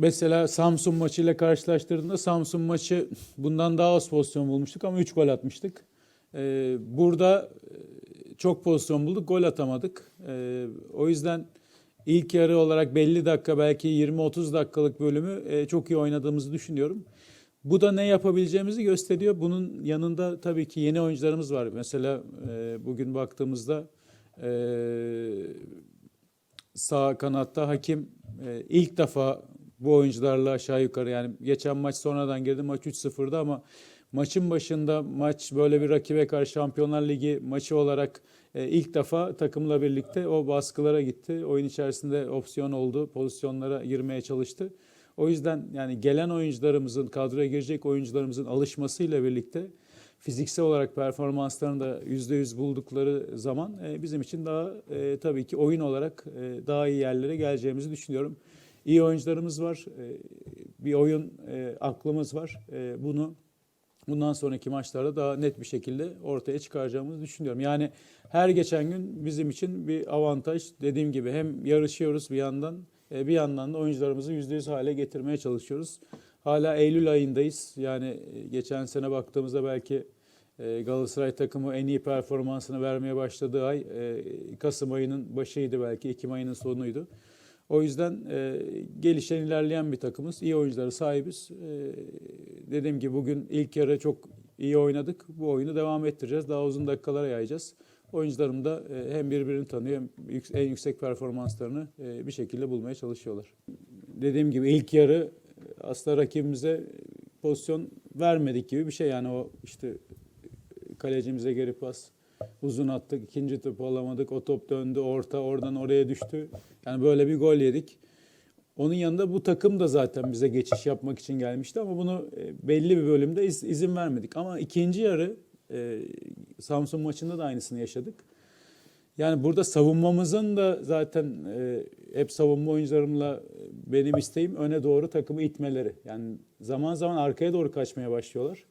mesela Samsun maçıyla karşılaştırdığında Samsun maçı bundan daha az pozisyon bulmuştuk ama 3 gol atmıştık. Ee, burada e, çok pozisyon bulduk, gol atamadık. Ee, o yüzden ilk yarı olarak belli dakika belki 20-30 dakikalık bölümü e, çok iyi oynadığımızı düşünüyorum. Bu da ne yapabileceğimizi gösteriyor. Bunun yanında tabii ki yeni oyuncularımız var. Mesela e, bugün baktığımızda e, sağ kanatta Hakim e, ilk defa bu oyuncularla aşağı yukarı yani geçen maç sonradan girdi maç 3-0'da ama maçın başında maç böyle bir rakibe karşı Şampiyonlar Ligi maçı olarak e, ilk defa takımla birlikte o baskılara gitti. Oyun içerisinde opsiyon oldu, pozisyonlara girmeye çalıştı. O yüzden yani gelen oyuncularımızın, kadroya girecek oyuncularımızın alışmasıyla birlikte fiziksel olarak performanslarını da %100 buldukları zaman e, bizim için daha e, tabii ki oyun olarak e, daha iyi yerlere geleceğimizi düşünüyorum. İyi oyuncularımız var, e, bir oyun e, aklımız var. E, bunu bundan sonraki maçlarda daha net bir şekilde ortaya çıkaracağımızı düşünüyorum. Yani her geçen gün bizim için bir avantaj. Dediğim gibi hem yarışıyoruz bir yandan, e, bir yandan da oyuncularımızı %100 hale getirmeye çalışıyoruz. Hala Eylül ayındayız. Yani e, geçen sene baktığımızda belki Galatasaray takımı en iyi performansını vermeye başladığı ay Kasım ayının başıydı belki, Ekim ayının sonuydu. O yüzden e, gelişen ilerleyen bir takımız. İyi oyuncuları sahibiz. E, dediğim gibi bugün ilk yarı çok iyi oynadık. Bu oyunu devam ettireceğiz. Daha uzun dakikalara yayacağız. Oyuncularım da e, hem birbirini tanıyor hem yük- en yüksek performanslarını e, bir şekilde bulmaya çalışıyorlar. Dediğim gibi ilk yarı e, aslında rakibimize pozisyon vermedik gibi bir şey. Yani o işte kalecimize geri pas uzun attık, ikinci topu alamadık, o top döndü, orta oradan oraya düştü. Yani böyle bir gol yedik. Onun yanında bu takım da zaten bize geçiş yapmak için gelmişti ama bunu e, belli bir bölümde iz- izin vermedik. Ama ikinci yarı e, Samsun maçında da aynısını yaşadık. Yani burada savunmamızın da zaten e, hep savunma oyuncularımla e, benim isteğim öne doğru takımı itmeleri. Yani zaman zaman arkaya doğru kaçmaya başlıyorlar.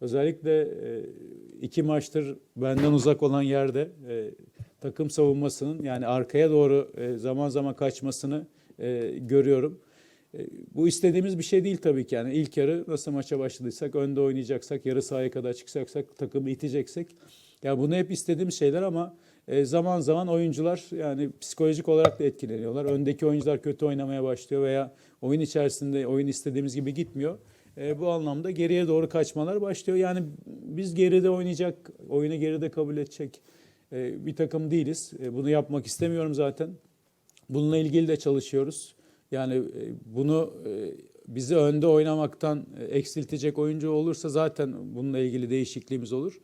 Özellikle e, iki maçtır benden uzak olan yerde e, takım savunmasının yani arkaya doğru e, zaman zaman kaçmasını görüyorum. Bu istediğimiz bir şey değil tabii ki. Yani ilk yarı nasıl maça başladıysak, önde oynayacaksak, yarı sahaya kadar çıkacaksak, takımı iteceksek. Ya bunu hep istediğimiz şeyler ama zaman zaman oyuncular yani psikolojik olarak da etkileniyorlar. Öndeki oyuncular kötü oynamaya başlıyor veya oyun içerisinde oyun istediğimiz gibi gitmiyor. E, bu anlamda geriye doğru kaçmalar başlıyor. Yani biz geride oynayacak, oyunu geride kabul edecek e, bir takım değiliz. E, bunu yapmak istemiyorum zaten. Bununla ilgili de çalışıyoruz. Yani e, bunu e, bizi önde oynamaktan e, eksiltecek oyuncu olursa zaten bununla ilgili değişikliğimiz olur.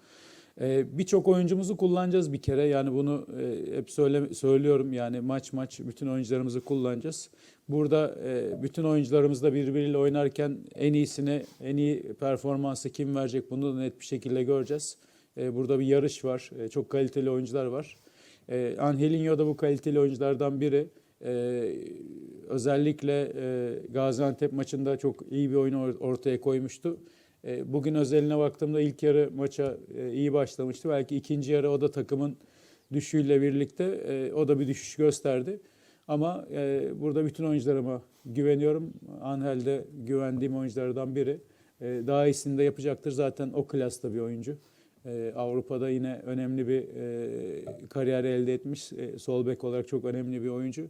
E, Birçok oyuncumuzu kullanacağız bir kere. Yani bunu e, hep söyle, söylüyorum. Yani maç maç bütün oyuncularımızı kullanacağız. Burada e, bütün oyuncularımız da birbiriyle oynarken en iyisini, en iyi performansı kim verecek bunu da net bir şekilde göreceğiz. E, Burada bir yarış var. Çok kaliteli oyuncular var. E, Angelinho da bu kaliteli oyunculardan biri. E, özellikle e, Gaziantep maçında çok iyi bir oyun or- ortaya koymuştu. E, bugün özeline baktığımda ilk yarı maça e, iyi başlamıştı. Belki ikinci yarı o da takımın düşüşüyle birlikte e, o da bir düşüş gösterdi. Ama burada bütün oyuncularıma güveniyorum. Angel de güvendiğim oyunculardan biri. Daha iyisini de yapacaktır. Zaten o klasta bir oyuncu. Avrupa'da yine önemli bir kariyer elde etmiş. Sol bek olarak çok önemli bir oyuncu.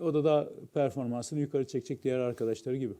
O da daha performansını yukarı çekecek diğer arkadaşları gibi.